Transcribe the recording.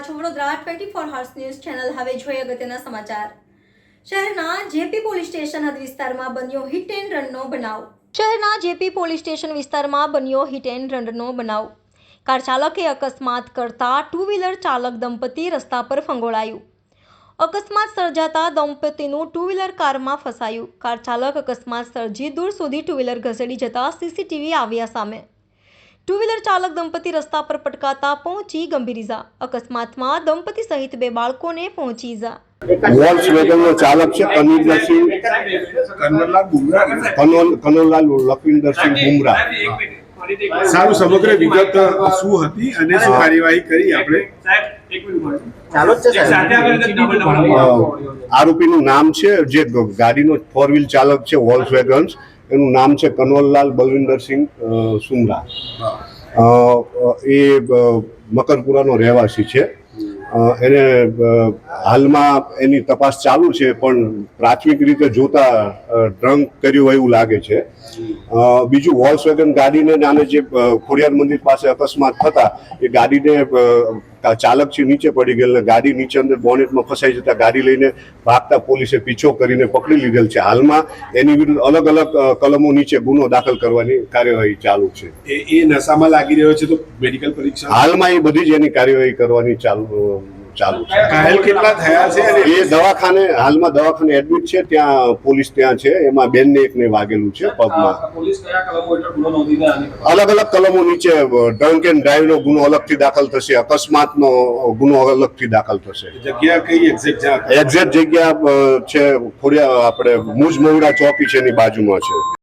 છો Vadodara twenty four hours news channel હવે જોઈએ અગત્યના સમાચાર. શહેરના જેપી પોલીસ સ્ટેશન હદ વિસ્તારમાં બન્યો હિટ એન્ડ રનનો બનાવ. શહેરના જેપી પોલીસ સ્ટેશન વિસ્તારમાં બન્યો હિટ એન્ડ રનનો બનાવ. કાર ચાલકે અકસ્માત કરતા ટુ વ્હીલર ચાલક દંપતી રસ્તા પર ફંગોળાયું. અકસ્માત સર્જાતા દંપતીનું ટુ વ્હીલર કારમાં ફસાયું. કાર ચાલક અકસ્માત સર્જી દૂર સુધી ટુ વ્હીલર ઘસેડી જતા સીસીટીવી આવ્યા સામે. ટુ વ્હીલર ચાલક દંપતી રસ્તા પર પટકાતા પહોંચી ગંભીર ઇજા અકસ્માતમાં દંપતી સહિત બે બાળકોને પહોંચી ઇજા વોલ્સ વેગનનો ચાલક છે કનીરસિંહ કન્વરલાલ બુમરાહ. કનોલ કનોલાલ લખવિંદરસિંહ બુમરાહ. સારું સમગ્ર વિગત શું હતી અને શું કાર્યવાહી કરી આપણે? આરોપીનું નામ છે જે ગાડી ગાડીનો ફોર વ્હીલ ચાલક છે વોલ્સ વેગન્સ. એનું નામ છે કનોલલાલ બલવિંદરસિંહ અ, એ મકરપુરાનો રહેવાસી છે. એને હાલમાં એની તપાસ ચાલુ છે પણ પ્રાથમિક રીતે જોતા ડ્રંક કર્યું હોય એવું લાગે છે. બીજું વોલ્સ વેગન ગાડીને આને જે ખોડિયાર મંદિર પાસે અકસ્માત થતા એ ગાડીને ચાલક છે નીચે પડી ગયેલ ગાડી નીચે અંદર બોનેટમાં ફસાઈ જતા ગાડી લઈને ભાગતા પોલીસે પીછો કરીને પકડી લીધેલ છે. હાલમાં એની વિરુદ્ધ અલગ અલગ કલમો નીચે ગુનો દાખલ કરવાની કાર્યવાહી ચાલુ છે. એ એ નશામાં લાગી રહ્યો છે તો મેડિકલ પરીક્ષા હાલમાં એ બધી જ એની કાર્યવાહી કરવાની ચાલુ ચાલુ છે. ઘાયલ કેટલા થયા છે એ દવાખાને હાલમાં દવાખાને એડમિટ છે ત્યાં પોલીસ ત્યાં છે એમાં બેનને એકને વાગેલું છે પગમાં. પોલીસ કયા કલમો હેઠળ ગુનો નોંધીને આની અલગ અલગ કલમો નીચે ડ્રંક એન્ડ ડ્રાઈવનો ગુનો અલગથી દાખલ થશે અકસ્માતનો ગુનો અલગથી દાખલ થશે. જગ્યા કઈ એક્ઝેક્ટ એક્ઝેક્ટ જગ્યા છે ખોડિયા આપણે મુજ મહુડા ચોકી છે એની બાજુમાં છે.